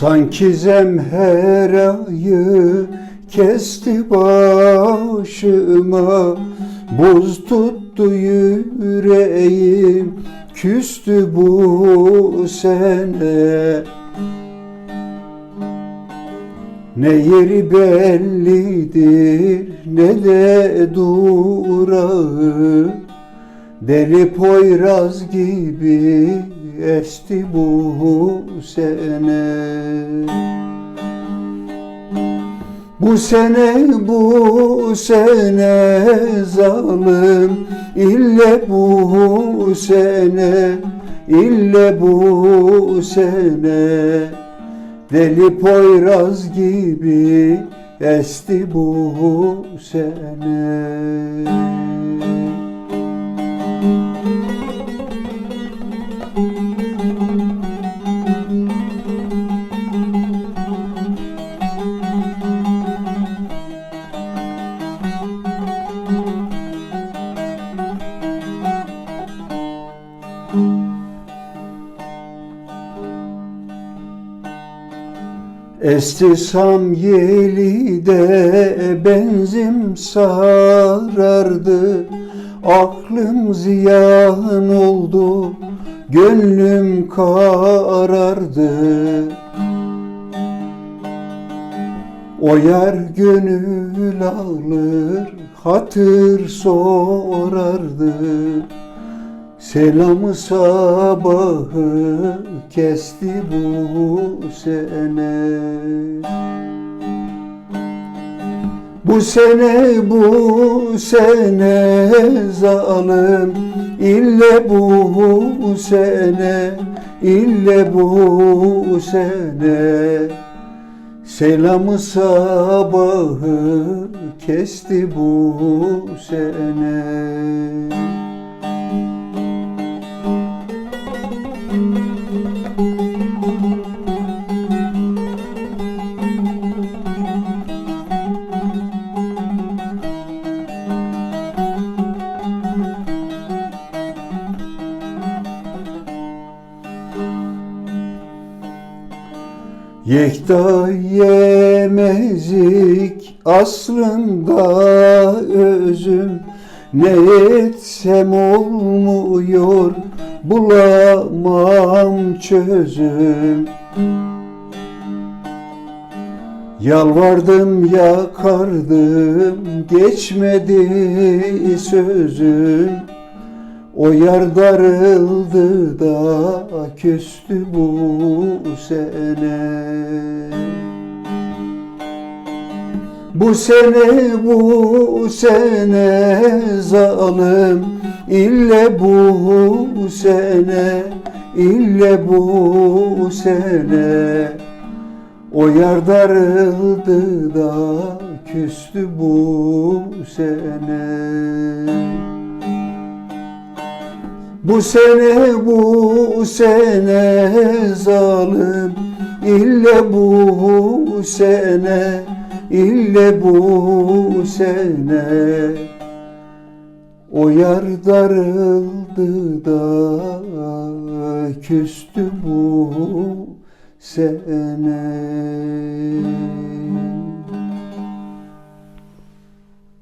Sanki zemherayı kesti başıma. Buz tuttu yüreğim küstü bu sene. Ne yeri bellidir ne de durağı Deli Poyraz gibi esti bu sene. Bu sene bu sene zalim ille bu sene ille bu sene. Deli Poyraz gibi esti bu sene Estisam yeli de benzim sarardı. Aklım ziyan oldu Gönlüm karardı. O yer gönül alır Hatır sorardı Selamı sabahı kesti bu sene. Bu sene bu sene zalim ille bu sene ille bu sene. Selamı sabahı kesti bu sene Yekta yemezik aslında özüm Ne etsem olmuyor bulamam çözüm. Yalvardım yakardım geçmedi sözüm o yar darıldı da küstü bu sene. Bu sene bu sene zalim ille bu sene ille bu sene. O yar darıldı da küstü bu sene bu sene bu sene zalim. İlle bu sene ille bu sene. O yar darıldı da küstü bu sene